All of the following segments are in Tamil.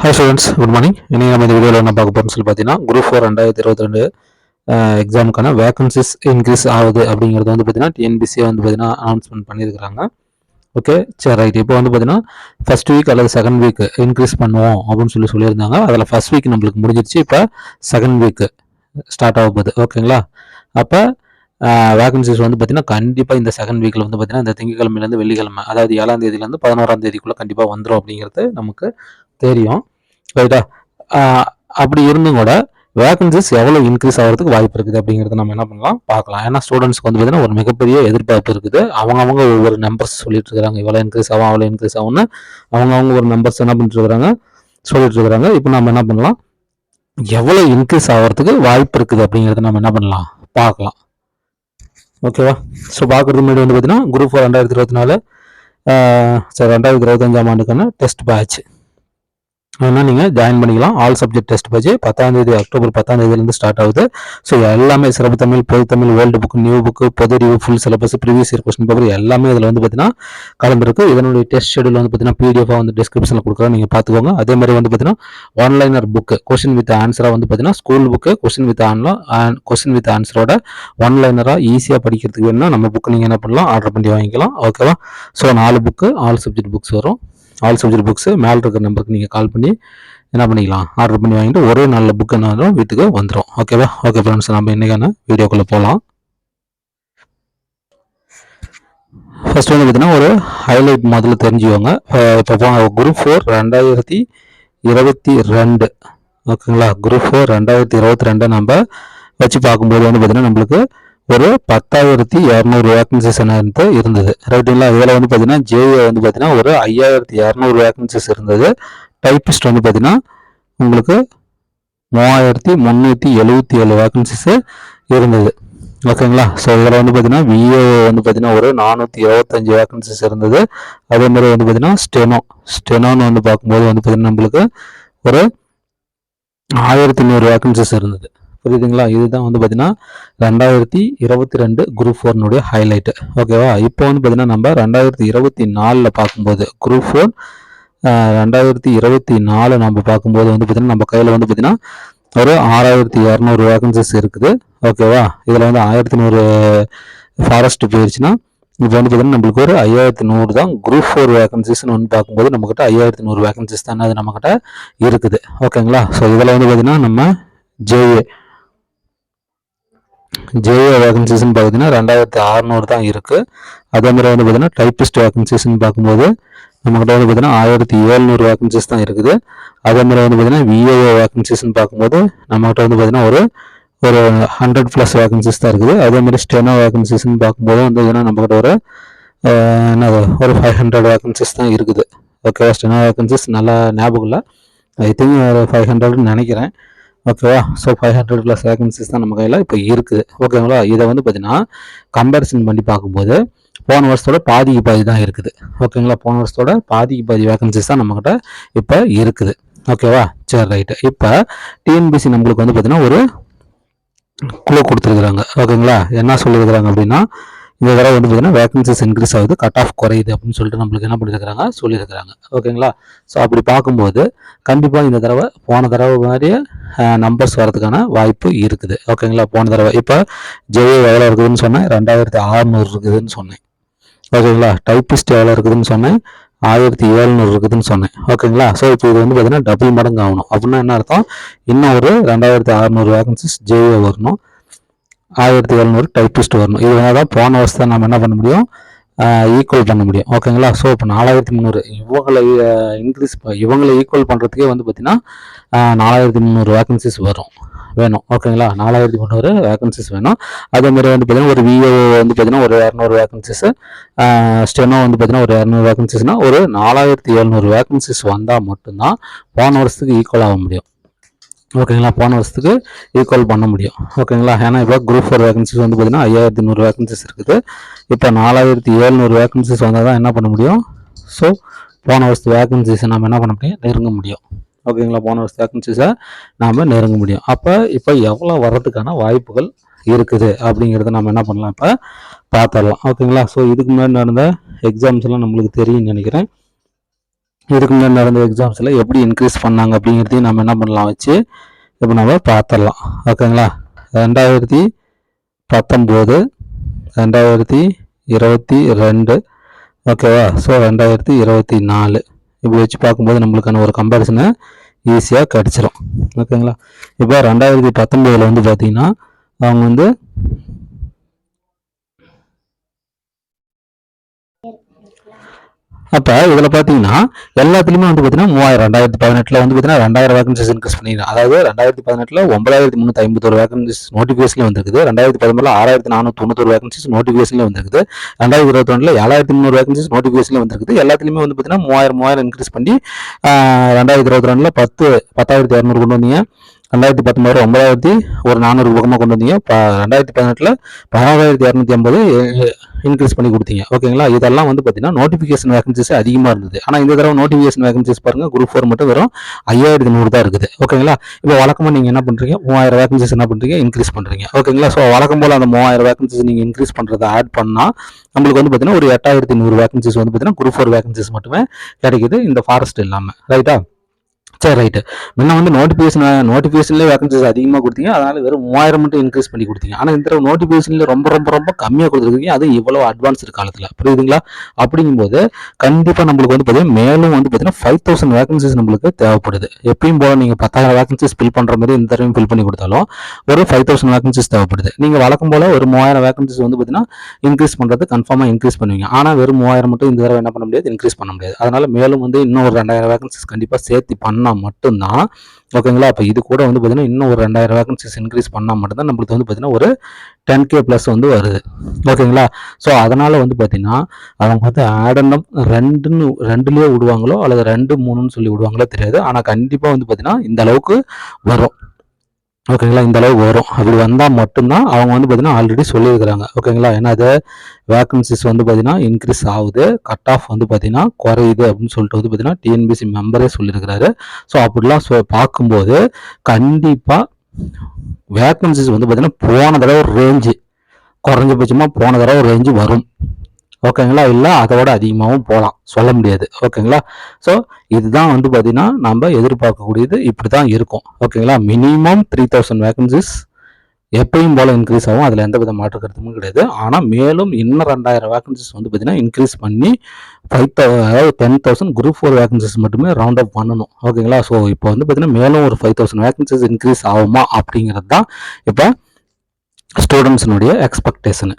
ஹாய் ஸ்டூடெண்ட்ஸ் குட் மார்னிங் இன்றைக்கி நம்ம இந்த வீடியோவில் என்ன பார்க்க போகிறோம்னு சொல்லி பார்த்தீங்கன்னா குரூப் ஃபோர் ரெண்டாயிரத்தி இருபத்தி ரெண்டு எக்ஸாமுக்கான வேகன்சிஸ் இன்க்ரீஸ் ஆகுது அப்படிங்கிறது வந்து பார்த்தீங்கன்னா டிஎன்பிசியை வந்து பார்த்தீங்கன்னா அனௌன்ஸ்மெண்ட் பண்ணியிருக்கிறாங்க. ஓகே சரி ரைட் இப்போ வந்து பார்த்தீங்கன்னா ஃபர்ஸ்ட் வீக் அல்லது செகண்ட் வீக் இன்க்ரீஸ் பண்ணுவோம் அப்படின்னு சொல்லி சொல்லியிருந்தாங்க. அதில் ஃபர்ஸ்ட் வீக் நம்மளுக்கு முடிஞ்சிருச்சு. இப்போ செகண்ட் வீக்கு ஸ்டார்ட் ஆக போகுது. ஓகேங்களா அப்போ வேகன்சிஸ் வந்து பார்த்தீங்கன்னா கண்டிப்பாக இந்த செகண்ட் வீக்கில் வந்து பார்த்தீங்கன்னா இந்த திங்கக்கிழமையிலேருந்து வெள்ளிக்கிழமை அதாவது ஏழாம் தேதியிலேருந்து பதினோராம் தேதிக்குள்ளே கண்டிப்பாக வந்துடும் அப்படிங்கிறது நமக்கு தெரியும். ரைட்டா அப்படி இருந்தும் கூட வேகன்சிஸ் எவ்வளோ இன்க்ரீஸ் ஆகிறதுக்கு வாய்ப்பு இருக்குது அப்படிங்கிறத நம்ம என்ன பண்ணலாம்? பார்க்கலாம். ஏன்னா ஸ்டூடெண்ட்ஸ்க்கு வந்து பார்த்தீங்கன்னா ஒரு மிகப்பெரிய எதிர்பார்ப்பு இருக்குது. அவங்க அவங்க ஒவ்வொரு நம்பர்ஸ் சொல்லிட்டு இருக்காங்க. இவ்வளோ இன்க்ரீஸ் ஆகும் அவ்வளோ இன்க்ரீஸ் ஆகும்னு அவங்க அவங்க ஒரு நம்பர்ஸ் என்ன பண்ணிட்டு இருக்கிறாங்க சொல்லிட்டு இருக்கிறாங்க இப்போ நம்ம என்ன பண்ணலாம்? எவ்வளோ இன்க்ரீஸ் ஆகிறதுக்கு வாய்ப்பு இருக்குது அப்படிங்கிறத நம்ம என்ன பண்ணலாம்? பார்க்கலாம். ஓகேவா ஸோ பார்க்குறது முன்னாடி வந்து பார்த்தீங்கன்னா குரூப் ஃபோர் ரெண்டாயிரத்தி இருபத்தி நாலு சரி ரெண்டாயிரத்தி இருபத்தஞ்சாம் ஆண்டுக்கான டெஸ்ட் பேட்ச் வேணால் நீங்கள் ஜாயின் பண்ணிக்கலாம். ஆல் சப்ஜெக்ட் டெஸ்ட் பேஜ் பத்தாம் தேதி அக்டோபர் பத்தாம் தேதியிலேருந்து ஸ்டார்ட் ஆகுது. ஸோ எல்லாமே சிறப்பு தமிழ் பொது Tamil world book new book பொது அறிவு full syllabus previous year question paper எல்லாமே இதில் வந்து பார்த்தீங்கன்னா கலந்துருக்கு இதனுடைய டெஸ்ட் ஷெடியூல் வந்து பார்த்தீங்கன்னா பிடிஎஃபாக வந்து டிஸ்கிரிப்ஷனில் கொடுக்குறோம் நீங்கள் பார்த்துக்கோங்க அதே மாதிரி வந்து பார்த்தீங்கன்னா ஆன்லைனர் புக்கு கொஸ்டின் வித் ஆன்சராக வந்து பார்த்தீங்கன்னா ஸ்கூல் புக்கு கொஸ்டின் வித் ஆன்லாம் கொஸ்டின் வித் ஆன்சரோட ஒன்லைனராக ஈஸியாக படிக்கிறதுக்கு வேணும்னா நம்ம புக்கு நீங்கள் என்ன பண்ணலாம்? ஆர்டர் பண்ணி வாங்கிக்கலாம். ஓகேவா ஸோ நாலு புக்கு ஆல் சப்ஜெக்ட் புக்ஸ் வரும். ஆல் சப்ஜெக்ட் புக்ஸு மேலே இருக்கிற நம்பருக்கு நீங்கள் கால் பண்ணி என்ன பண்ணிக்கலாம்? ஆர்டர் பண்ணி வாங்கிட்டு ஒரே நல்ல புக் என்ன வீட்டுக்கு வந்துடும் ஓகேவா ஓகே ஃப்ரெண்ட்ஸ் நம்ம இன்றைக்கான வீடியோக்குள்ளே போகலாம் ஃபஸ்ட் வந்து பார்த்தீங்கன்னா ஒரு ஹைலைட் முதல்ல தெரிஞ்சுக்கோங்க. இப்போ குரூப் ஃபோர் ரெண்டாயிரத்தி இருபத்தி ரெண்டு. ஓகேங்களா குரூப் ஃபோர் ரெண்டாயிரத்தி இருபத்தி ரெண்டை நம்ம வச்சு பார்க்கும்போது வந்து பார்த்தீங்கன்னா நம்மளுக்கு ஒரு பத்தாயிரத்தி இரநூறு வேக்கன்சிஸ் என்ன இருந்தது. ரைட்டுங்களா இதில் வந்து பார்த்தீங்கன்னா ஜேஏ வந்து பார்த்தீங்கன்னா ஒரு ஐயாயிரத்தி இரநூறு வேக்கன்சிஸ் இருந்தது. டைப்பிஸ்ட் வந்து பார்த்தீங்கன்னா உங்களுக்கு மூவாயிரத்தி முந்நூற்றி எழுபத்தி ஏழு வேக்கன்சிஸு இருந்தது. ஓகேங்களா ஸோ இதில் வந்து பார்த்தீங்கன்னா விஏ வந்து பார்த்தீங்கன்னா ஒரு நானூற்றி இருபத்தஞ்சி வேக்கன்சிஸ் இருந்தது. அதே மாதிரி வந்து பார்த்தீங்கன்னா ஸ்டெனோ ஸ்டெனோன்னு வந்து பார்க்கும்போது வந்து பார்த்தீங்கன்னா நம்மளுக்கு ஒரு ஆயிரத்தி நூறு வேக்கன்சிஸ் இருந்தது. புரியுதுங்களா? இதுதான் வந்து பார்த்தீங்கன்னா ரெண்டாயிரத்தி இருபத்தி ரெண்டு குரூப் ஃபோர்னுடைய ஹைலைட்டு ஓகேவா இப்போ வந்து பார்த்தீங்கன்னா நம்ம ரெண்டாயிரத்தி இருபத்தி நாலில் பார்க்கும்போது குரூப் ஃபோர் ரெண்டாயிரத்தி இருபத்தி நாலு நம்ம பார்க்கும்போது வந்து பார்த்தீங்கன்னா நம்ம கையில் வந்து பார்த்தீங்கன்னா ஒரு ஆறாயிரத்தி இரநூறு வேகன்சிஸ் இருக்குது. ஓகேவா இதில் வந்து ஆயிரத்தி நூறு ஃபாரஸ்ட் போயிடுச்சுன்னா இப்போ வந்து பார்த்தீங்கன்னா நம்மளுக்கு ஒரு ஐயாயிரத்தி நூறு தான் குரூப் ஃபோர் வேகன்சிஸ்னு வந்து பார்க்கும்போது நம்மக்கிட்ட ஐயாயிரத்தி நூறு வேகன்சிஸ் தானே அது நம்மக்கிட்ட இருக்குது. ஓகேங்களா ஸோ இதில் வந்து பார்த்தீங்கன்னா நம்ம ஜேஏ ஜேஏ வேகன்சிஸ்னு பார்த்தீங்கன்னா ரெண்டாயிரத்தி அறநூறு தான் இருக்குது அதே மாதிரி வந்து பார்த்தீங்கன்னா டைப்பிஸ்ட் வேகன்சிஸ்ன்னு பார்க்கும்போது நம்மகிட்ட வந்து பார்த்தீங்கன்னா ஆயிரத்தி ஏழ்நூறு வேகன்சிஸ் தான் இருக்குது. அதே மாதிரி வந்து பார்த்தீங்கன்னா விஏஓ வேகன்சிஸ்ன்னு பார்க்கும்போது நம்மகிட்ட வந்து பார்த்தீங்கன்னா ஒரு ஒரு ஹண்ட்ரட் ப்ளஸ் வேகன்சிஸ் தான் இருக்குது. அதே மாதிரி ஸ்டெனோ வேகன்சிஸ்ன்னு பார்க்கும்போது வந்து பார்த்தீங்கன்னா நம்மகிட்ட ஒரு என்னது ஒரு ஃபைவ் ஹண்ட்ரட் வேகன்சிஸ் தான் இருக்குது. ஓகேவா ஸ்டெனோ வேகன்சிஸ் நல்லா ஞாபகம் இல்லை. ஐ திங்க் ஒரு ஃபைவ் ஹண்ட்ரட்னு நினைக்கிறேன். ஓகேவா so five hundred plus vacancies தான் நம்ம கையில் இப்போ இருக்குது ஓகேங்களா இதை வந்து பார்த்தீங்கன்னா கம்பேரிசன் பண்ணி பார்க்கும்போது போன வருஷத்தோட பாதிக்கு பாதி தான் இருக்குது. ஓகேங்களா போன வருஷத்தோட பாதிக்கு பாதி வேகன்சிஸ் தான் நம்மக்கிட்ட இப்போ இருக்குது. ஓகேவா சரி ரைட்டு இப்போ டிஎன்பிசி நம்மளுக்கு வந்து பார்த்தீங்கன்னா ஒரு குழு கொடுத்துருக்குறாங்க. ஓகேங்களா என்ன சொல்லியிருக்கிறாங்க அப்படின்னா இந்த தடவை வந்து பார்த்தீங்கன்னா வேகன்சிஸ் இன்க்ரீஸ் ஆகுது. கட் ஆஃப் குறையுது அப்படின்னு சொல்லிட்டு நம்மளுக்கு என்ன பண்ணியிருக்கிறாங்க சொல்லியிருக்கிறாங்க. ஓகேங்களா ஸோ அப்படி பார்க்கும்போது கண்டிப்பாக இந்த தடவை போன தடவை மாதிரியே நம்பர்ஸ் வரதுக்கான வாய்ப்பு இருக்குது. ஓகேங்களா போன தடவை. இப்போ ஜெய எவ்வளோ இருக்குதுன்னு சொன்னேன். ரெண்டாயிரத்தி ஆறுநூறு இருக்குதுன்னு சொன்னேன். ஓகேங்களா டைப்பிஸ்ட் எவ்வளோ இருக்குதுன்னு சொன்னேன். ஆயிரத்தி ஏழ்நூறு இருக்குதுன்னு சொன்னேன். ஓகேங்களா ஸோ இப்போ இது வந்து பார்த்தீங்கன்னா டபுள் மடங்கு ஆகணும். அப்படின்னா என்ன அர்த்தம்? இன்னும் ஒரு ரெண்டாயிரத்தி அறநூறு வேகன்சிஸ் ஜேஏ வரணும். ஆயிரத்தி எழுநூறு டைப்பிஸ்ட் வரணும். இது தான் போன வருஷத்தை நம்ம என்ன பண்ண முடியும்? ஈக்குவல் பண்ண முடியும். ஓகேங்களா ஸோ இப்போ நாலாயிரத்தி முந்நூறு. இவங்களை இன்க்ரீஸ் இவங்களை ஈக்குவல் பண்ணுறதுக்கே வந்து பார்த்தீங்கன்னா நாலாயிரத்தி முந்நூறு வேக்கன்சிஸ் வரும். வேணும். ஓகேங்களா நாலாயிரத்தி முந்நூறு வேக்கன்சிஸ் வேணும். அதே மாதிரி வந்து பார்த்தீங்கன்னா ஒரு விஓ வந்து பார்த்தீங்கன்னா ஒரு இரநூறு வேகன்சிஸ் ஸ்டெனோ வந்து பார்த்தீங்கன்னா ஒரு இரநூறு வேக்கன்சிஸ்னால் ஒரு நாலாயிரத்தி எழுநூறு வேக்கன்சிஸ் வந்தால் மட்டும்தான் போன வருஷத்துக்கு ஈக்குவல் ஆக முடியும். ஓகேங்களா போன வருஷத்துக்கு ஈக்குவல் பண்ண முடியும். ஓகேங்களா ஏன்னா இப்போ குரூப் ஃபோர் வேகன்சிஸ் வந்து பார்த்தீங்கன்னா ஐயாயிரத்தி நூறு வேகன்சிஸ் இருக்குது. இப்போ நாலாயிரத்தி ஏழ்நூறு வேகன்சிஸ் வந்தால் தான் என்ன பண்ண முடியும்? ஸோ போன வருஷத்து வேகன்சிஸை நம்ம என்ன பண்ண முடியும்? நெருங்க முடியும். ஓகேங்களா போன வருஷத்து வேகன்சிஸை நாம் நெருங்க முடியும். அப்போ இப்போ எவ்வளோ வர்றதுக்கான வாய்ப்புகள் இருக்குது அப்படிங்கிறத நம்ம என்ன பண்ணலாம்? இப்போ பார்த்துடலாம் ஓகேங்களா ஸோ இதுக்கு முன்னாடி நடந்த எக்ஸாம்ஸ் எல்லாம் நம்மளுக்கு தெரியும்னு நினைக்கிறேன். இதுக்கு முன்னாடி நடந்த எக்ஸாம்ஸில் எப்படி இன்க்ரீஸ் பண்ணாங்க அப்படிங்கிறதையும் நம்ம என்ன பண்ணலாம் வச்சு இப்போ நம்ம பார்த்துடலாம். ஓகேங்களா? ரெண்டாயிரத்தி பத்தொம்போது ரெண்டாயிரத்தி இருபத்தி ரெண்டு. ஓகேவா? ஸோ ரெண்டாயிரத்தி இருபத்தி நாலு. இப்படி வச்சு பார்க்கும்போது நம்மளுக்கான ஒரு கம்பேரிசனை ஈஸியாக கிடச்சிரும். ஓகேங்களா? இப்போ ரெண்டாயிரத்தி பத்தொம்போதில் வந்து பார்த்திங்கன்னா அவங்க வந்து அப்போ இதில் பார்த்தீங்கன்னா எல்லாத்துலேயுமே வந்து பார்த்தீங்கன்னா மூவாயிரம் ரெண்டாயிரத்தி பதினெட்டில் வந்து பார்த்தீங்கன்னா ரெண்டாயிரம் வேகன்சிஸ் இன்க்ரீஸ் பண்ணிடுறேன் அதாவது ரெண்டாயிரத்தி பதினெட்டில் ஒன்பதாயிரத்தி முந்நூற்றி ஐம்பத்தொரு வேகன்சிஸ் நோட்டிஃபிகேஷனில் வந்திருக்குது. ரெண்டாயிரத்தி பதினொன்றில் ஆறாயிரத்தி நானூற்றி தொண்ணூத்தொரு வேகன்சிஸ் நோட்டிஃபிகேஷனில் வந்திருக்குது. ரெண்டாயிரத்தி இருபத்தி ஒன்றில் ஏழாயிரத்தி முந்நூறு வேகன்சிஸ் நோட்டிஃபிகேஷனில் வந்திருக்குது. எல்லாத்துலேயுமே வந்து பார்த்தீங்கன்னா மூவாயிரம் மூவாயிரம் இன்க்ரீஸ் பண்ணி ரெண்டாயிரத்தி இருபத்தி ரெண்டில் பத்து பத்தாயிரத்தி இரநூறு கொண்டு வந்தீங்க. ரெண்டாயிரத்தி பத்தொம்பது ஒன்பதாயிரத்தி ஒரு நானூறு பக்கமாக கொண்டு வந்தீங்க. ரெண்டாயிரத்தி பதினெட்டில் பதினாறாயிரத்தி இரநூத்தி ஐம்பது இன்க்ரீஸ் பண்ணி கொடுத்தீங்க ஓகேங்களா? இதெல்லாம் வந்து பார்த்தீங்கன்னா நோட்டிஃபிகேஷன் வேகன்சிஸ் அதிகமாக இருந்தது. ஆனால் இந்த தடவை நோட்டிஃபிகேஷன் வேகன்சிஸ் பாருங்கள் குரூப் ஃபோர் மட்டும் வெறும் ஐயாயிரத்தி நூறு தான் இருக்குது. ஓகேங்களா? இப்போ வழக்கமாக நீங்கள் என்ன பண்ணுறீங்க மூவாயிரம் வேகன்சிஸ் என்ன பண்ணுறீங்க இன்க்ரீஸ் பண்ணுறீங்க ஓகேங்களா? ஸோ வழக்கம் போல் அந்த மூவாயிரம் வேகன்சிஸ் நீங்கள் இன்க்ரீஸ் பண்ணுறதை ஆட் பண்ணால் நம்மளுக்கு வந்து பார்த்தீங்கன்னா ஒரு எட்டாயிரத்தி நூறு வேகன்சிஸ் வந்து பார்த்தீங்கன்னா குரூப் ஃபோர் வேகன்சிஸ் மட்டுமே கிடைக்குது. இந்த ஃபாரஸ்ட் இல்லாமல் ரைட்டா சரி ரைட்டு முன்ன வந்து நோட்டிஃபிகேஷன் நோட்டிஃபிகேஷன்லேயே வேகன்சிஸ் அதிகமாக கொடுத்தீங்க. அதனால் வெறும் மூவாயிரம் மட்டும் இன்க்ரீஸ் பண்ணி கொடுத்தீங்க. ஆனால் இந்த தடவை நோட்டிஃபிகேஷனில் ரொம்ப ரொம்ப ரொம்ப கம்மியாக கொடுத்துருக்கீங்க. அது இவ்வளோ அட்வான்ஸ் காலத்தில். புரியுதுங்களா? அப்படிங்கும்போது கண்டிப்பாக நம்மளுக்கு வந்து பார்த்தீங்கன்னா மேலும் வந்து பார்த்தீங்கன்னா ஃபைவ் தௌசண்ட் வேகன்சிஸ் நம்மளுக்கு தேவைப்படுது. எப்பயும் போல நீங்கள் பத்தாயிரம் வேகன்சிஸ் ஃபில் பண்ணுற மாதிரி இந்த தடவையும் ஃபில் பண்ணி கொடுத்தாலும் ஒரு ஃபைவ் தௌசண்ட் வேகன்சிஸ் தேவைப்படுது. நீங்கள் வழக்கம் போல் ஒரு மூவாயிரம் வேகன்சிஸ் வந்து பார்த்தீங்கன்னா இன்க்ரீஸ் பண்ணுறது கன்ஃபார்மாக இன்க்ரீஸ் பண்ணுவீங்க. ஆனால் வெறும் மூவாயிரம் மட்டும் இந்த தடவை என்ன பண்ண முடியாது? இன்க்ரீஸ் பண்ண முடியாது. அதனால் மேலும் வந்து இன்னும் ஒரு ரெண்டாயிரம் வேகன்சிஸ் கண்டிப்பாக சேர்த்து பண்ண பண்ணால் மட்டும்தான். ஓகேங்களா? அப்போ இது கூட வந்து பார்த்தீங்கன்னா இன்னும் ஒரு ரெண்டாயிரம் வேகன்சிஸ் இன்க்ரீஸ் பண்ணால் மட்டும்தான் நம்மளுக்கு வந்து பார்த்தீங்கன்னா ஒரு டென் கே ப்ளஸ் வந்து வருது. ஓகேங்களா? ஸோ அதனால் வந்து பார்த்தீங்கன்னா அவங்க வந்து ஆடனம் ரெண்டுன்னு ரெண்டுலேயே விடுவாங்களோ அல்லது ரெண்டு மூணுன்னு சொல்லி விடுவாங்களோ தெரியாது. ஆனால் கண்டிப்பாக வந்து பார்த்தீங்கன்னா இந்த அளவுக்கு வரும். ஓகேங்களா இந்த அளவு வரும். அப்படி வந்தால் மட்டும்தான் அவங்க வந்து பார்த்தீங்கன்னா ஆல்ரெடி சொல்லியிருக்கிறாங்க. ஓகேங்களா ஏன்னா அது வேக்கன்சிஸ் வந்து பார்த்தீங்கன்னா இன்க்ரீஸ் ஆகுது. கட் ஆஃப் வந்து பார்த்தீங்கன்னா குறையுது அப்படின்னு சொல்லிட்டு வந்து பார்த்தீங்கன்னா டிஎன்பிசி மெம்பரே சொல்லியிருக்கிறாரு. ஸோ அப்படிலாம் சொ பார்க்கும்போது கண்டிப்பாக வேக்கன்சிஸ் வந்து பார்த்தீங்கன்னா போன தடவை ஒரு ரேஞ்சு குறைஞ்சபட்சமாக போன தடவை ஒரு ரேஞ்சு வரும். ஓகேங்களா இல்லை அதோட அதிகமாகவும் போகலாம் சொல்ல முடியாது. ஓகேங்களா ஸோ இதுதான் வந்து பார்த்தீங்கன்னா நம்ம எதிர்பார்க்கக்கூடியது இப்படி தான் இருக்கும் ஓகேங்களா மினிமம் த்ரீ தௌசண்ட் வேகன்சிஸ் எப்பயும் போல் இன்க்ரீஸ் ஆகும். அதில் எந்த வித மாற்று கருத்துமும் கிடையாது. ஆனால் மேலும் இன்னும் ரெண்டாயிரம் வேகன்சிஸ் வந்து பார்த்தீங்கன்னா இன்க்ரீஸ் பண்ணி ஃபைவ் தௌ அதாவது ten thousand group four vacancies மட்டுமே ரவுண்ட் அப் பண்ணணும். ஓகேங்களா ஸோ இப்போ வந்து பார்த்தீங்கன்னா மேலும் ஒரு ஃபைவ் தௌசண்ட் வேகன்சிஸ் இன்க்ரீஸ் ஆகுமா அப்படிங்கிறது தான் இப்போ ஸ்டூடெண்ட்ஸினுடைய எக்ஸ்பெக்டேஷனு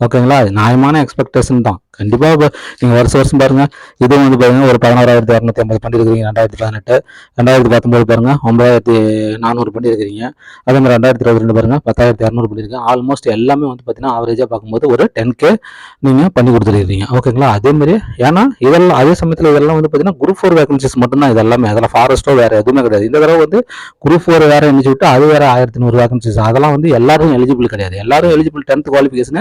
ஓகேங்களா? அது நியாயமான எக்ஸ்பெக்டேஷன் தான். கண்டிப்பாக இப்போ நீங்கள் வருஷம் வருஷம் பாருங்கள் இதுவும் வந்து பாருங்கள் ஒரு பதினோராயிரத்தி இரநூத்தி ஐம்பது பண்ணியிருக்கிறீங்க ரெண்டாயிரத்தி பதினெட்டு ரெண்டாயிரத்தி பத்தொம்பது பாருங்கள் ஒன்பதாயிரத்தி நானூறு பண்ணியிருக்கிறீங்க அதே மாதிரி ரெண்டாயிரத்தி இருபத்தி ரெண்டு பாருங்கள் பத்தாயிரத்தி இரநூறு பண்ணியிருக்கீங்க ஆல்மோஸ்ட் எல்லாமே வந்து பார்த்தீங்கன்னா ஆவரேஜாக பார்க்கும்போது ஒரு டென் கே நீங்கள் பண்ணி கொடுத்துருக்கீங்க ஓகேங்களா அதே மாதிரி ஏன்னா இதெல்லாம் அதே சமயத்தில் இதெல்லாம் வந்து பார்த்தீங்கன்னா குரூப் ஃபோர் வேகன்சிஸ் மட்டும்தான் இதெல்லாமே அதில் ஃபாரஸ்ட்டோ வேறு எதுவுமே கிடையாது. இந்த தடவை வந்து குரூப் ஃபோர் வேறு எழுதி விட்டு அது வேறு ஆயிரத்தி நூறு வேகன்சிஸ் அதெல்லாம் வந்து எல்லாரும் எலிஜிபிள் கிடையாது. எல்லாரும் எலிஜிபிள் டென்த் குவாலிஃபிகேஷன்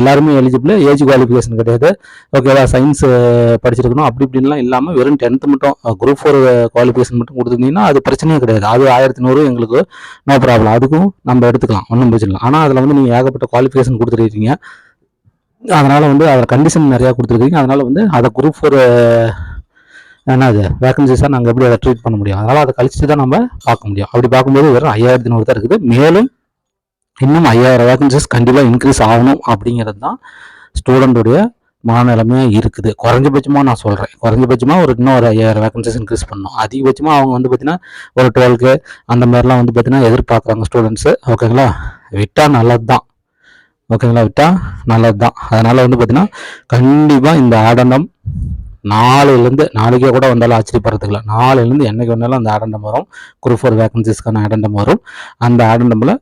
எல்லாருமே எலிஜிபிள் ஏஜ் குவாலிஃபிகேஷன் கிடையாது. ஓகேவா சயின்ஸ் படிச்சிருக்கணும் அப்படி இப்படின்லாம் இல்லாமல் வெறும் டென்த்து மட்டும் குரூப் ஃபோர் குவாலிஃபிகேஷன் மட்டும் கொடுத்துருந்தீங்கன்னா அது பிரச்சனையே கிடையாது. அது ஆயிரத்தி நூறு எங்களுக்கு நோ ப்ராப்ளம் அதுக்கும் நம்ம எடுத்துக்கலாம். ஒன்றும் பிரச்சனை ஆனால் அதில் வந்து நீங்கள் ஏகப்பட்ட குவாலிஃபிகேஷன் கொடுத்துருக்கீங்க. அதனால் வந்து அதில் கண்டிஷன் நிறையா கொடுத்துருக்கீங்க. அதனால் வந்து அதை குரூப் ஃபோர் என்ன அது வேகன்சிஸாக நாங்கள் எப்படி அதை ட்ரீட் பண்ண முடியும்? அதனால் அதை கழிச்சுட்டு தான் நம்ம பார்க்க முடியும். அப்படி பார்க்கும்போது வெறும் ஐயாயிரத்தி நூறு தான் இருக்குது. மேலும் இன்னும் ஐயாயிரம் வேகன்சிஸ் கண்டிப்பாக இன்க்ரீஸ் ஆகணும் அப்படிங்கிறது தான் ஸ்டூடெண்ட்டுடைய மனநிலைமையாக இருக்குது. குறைஞ்சபட்சமாக நான் சொல்கிறேன் குறைஞ்சபட்சமாக ஒரு இன்னும் ஒரு ஐயாயிரம் வேகன்சிஸ் இன்க்ரீஸ் பண்ணணும். அதிகபட்சமாக அவங்க வந்து பார்த்திங்கன்னா ஒரு டுவெல்க்கு அந்த மாதிரிலாம் வந்து பார்த்திங்கன்னா எதிர்பார்க்குறாங்க ஸ்டூடெண்ட்ஸு ஓகேங்களா விட்டால் நல்லது தான் ஓகேங்களா விட்டால் நல்லது தான் அதனால் வந்து பார்த்திங்கன்னா கண்டிப்பாக இந்த ஆடனம் நாலுலேருந்து நாளைக்கே கூட வந்தாலும் ஆச்சரியப்படுறதுக்கு இல்லை. நாலுலேருந்து என்றைக்கு வந்தாலும் அந்த ஆடண்டம் வரும். குரூப் ஃபோர் வேகன்சிஸ்க்கான ஆடண்டம் வரும். அந்த ஆடண்டமில்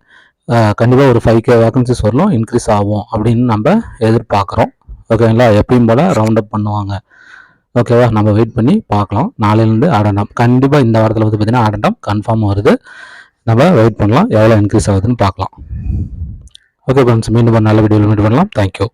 கண்டிப்பாக ஒரு ஃபைவ் கே வேகன்சிஸ் வரலாம் இன்க்ரீஸ் ஆகும் அப்படின்னு நம்ம எதிர்பார்க்குறோம். ஓகேங்களா? எப்பயும் போல் ரவுண்ட் அப் பண்ணுவாங்க. ஓகேவா? நம்ம வெயிட் பண்ணி பார்க்கலாம். நாளையிலேருந்து ஆடண்டம் கண்டிப்பாக இந்த வாரத்தில் வந்து பார்த்திங்கன்னா ஆடண்டம் கன்ஃபார்ம் வருது. நம்ம வெயிட் பண்ணலாம். எவ்வளோ இன்க்ரீஸ் ஆகுதுன்னு பார்க்கலாம். ஓகே ஃப்ரெண்ட்ஸ் மீண்டும் நல்ல வீடியோவில் மீட் பண்ணலாம் தேங்க்யூ